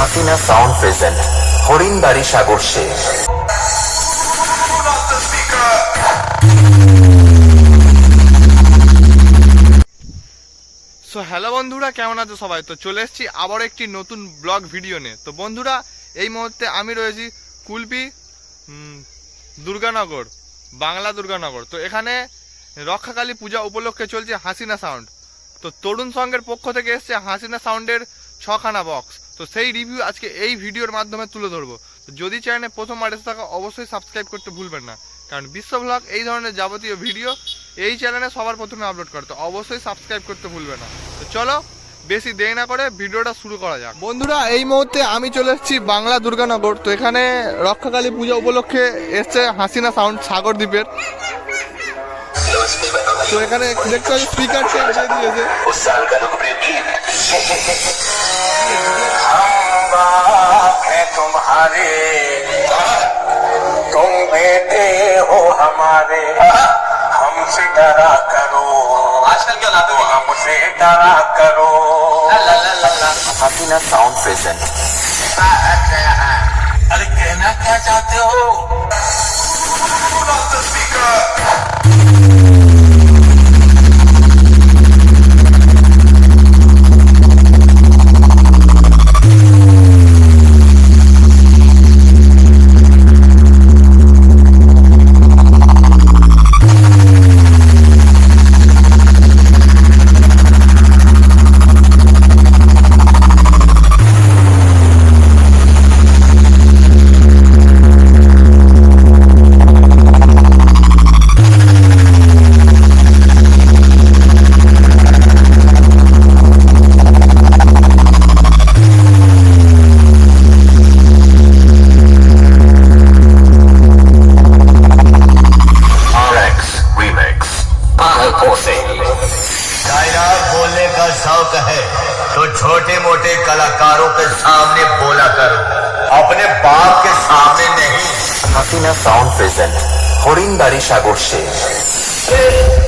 Hasina sound present Harinbari Sagar শেষ। So hello বন্ধুরা, কেমন আছো সবাই? তো চলে এসেছি আবার একটি নতুন ব্লগ ভিডিও নিয়ে। তো বন্ধুরা, এই মুহূর্তে আমি রয়েছি কুলপি দুর্গানগর, বাংলা দুর্গানগর। তো এখানে রক্ষাকালী পূজা উপলক্ষে চলছে হাসিনা সাউন্ড তো তরুণ সঙ্গের পক্ষ থেকে এসছে হাসিনা সাউন্ডের ছখানা বক্স তো সেই রিভিউ আজকে এই ভিডিওর মাধ্যমে তুলে ধরবো। তো যদি চ্যানেলে প্রথমবার এসে থাকা, অবশ্যই সাবস্ক্রাইব করতে ভুলবেন না। কারণ বিশ্ব ব্লগ এই ধরনের যাবতীয় ভিডিও এই চ্যানেলে সবার প্রথমে আপলোড করে, তো অবশ্যই সাবস্ক্রাইব করতে ভুলবে না। তো চলো, বেশি দেরি না করে ভিডিওটা শুরু করা যাক। বন্ধুরা, এই মুহূর্তে আমি চলে এসেছি বাংলা দুর্গানগর। তো এখানে রক্ষাকালী পূজা উপলক্ষে এসছে হাসিনা সাউন্ড সাগর দ্বীপের তো এখানে দেখতে পাচ্ছি স্পিকার চেঞ্জ দিয়েছে उस साल का लोकप्रिय गीत हम बाप हैं तुम्हारे तुम बेटे हो हमारे हमसे डरा करो आजकल क्या लाते तो हमसे डरा करो हसीना साउंड प्रेजेंट अरे कहना क्या चाहते हो तो छोटे मोटे कलाकारों के सामने बोला करो अपने बाप के सामने नहीं हसीना साउंड प्रेजेंट हरिंदारी सागर शेष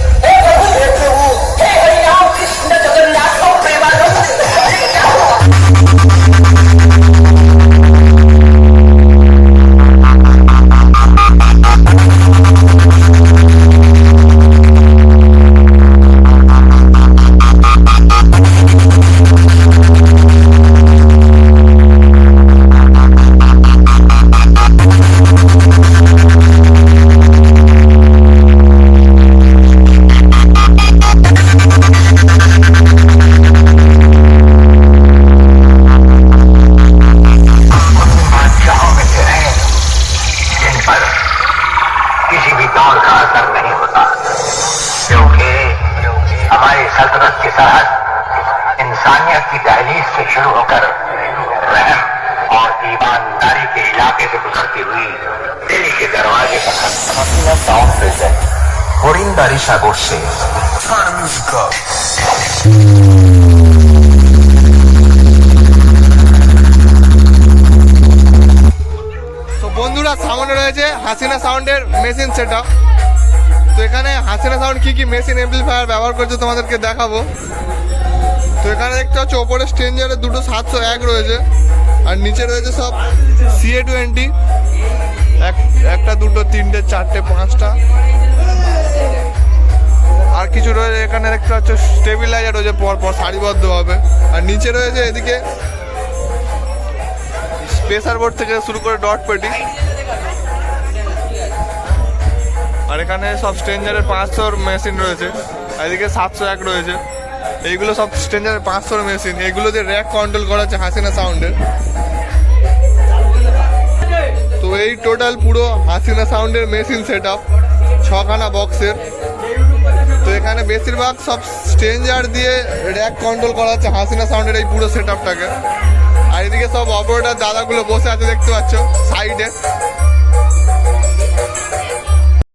असर नहीं होता क्योंकि हमारी सल्तनत की सरहद इंसानियत की दहलीज से शुरू होकर रहम और ईमानदारी के इलाके से गुजरती हुई दिल के दरवाजे पर হাসিনা সাউন্ড প্রেজেন্ট হরিণবাড়ি সাগর শেষ তো বন্ধুরা সামনে রয়েছে হাসিনা সাউন্ডের মেশিন সেট তো এখানে হাসিনা সাউন্ড কি কি মেশিন এমপ্লিফায়ার ব্যবহার করছে তোমাদেরকে দেখাবো। তো এখানে দেখতে পাচ্ছ, ওপরে স্ট্রেঞ্জারে দুটো সাতশো এক রয়েছে, আর নিচে রয়েছে সব সিএ টোয়েন্টি এক, একটা, দুটো, তিনটে, চারটে, পাঁচটা। আর কিছু রয়েছে, এখানে দেখতে পাচ্ছ স্টেবিলাইজার রয়েছে পরপর সারিবদ্ধ হবে আর নিচে রয়েছে এদিকে প্রেসার বোর্ড থেকে শুরু করে ডট পেটি আর এখানে সব স্ট্রেঞ্জারের পাঁচশোর মেশিন রয়েছে। এদিকে সাতশো এক রয়েছে। এইগুলো সব স্ট্রেঞ্জারের পাঁচশোর মেশিন এগুলো যে র্যাক কন্ট্রোল করা হচ্ছে হাসিনা সাউন্ডের তো এই টোটাল পুরো হাসিনা সাউন্ডের মেশিন সেট আপ ছখানা বক্সের তো এখানে বেশিরভাগ সব স্ট্রেঞ্জার দিয়ে র্যাক কন্ট্রোল করা হচ্ছে হাসিনা সাউন্ডের এই পুরো সেট আপটাকে আর এদিকে সব অপারেটার দাদাগুলো বসে আছে, দেখতে পাচ্ছ সাইডে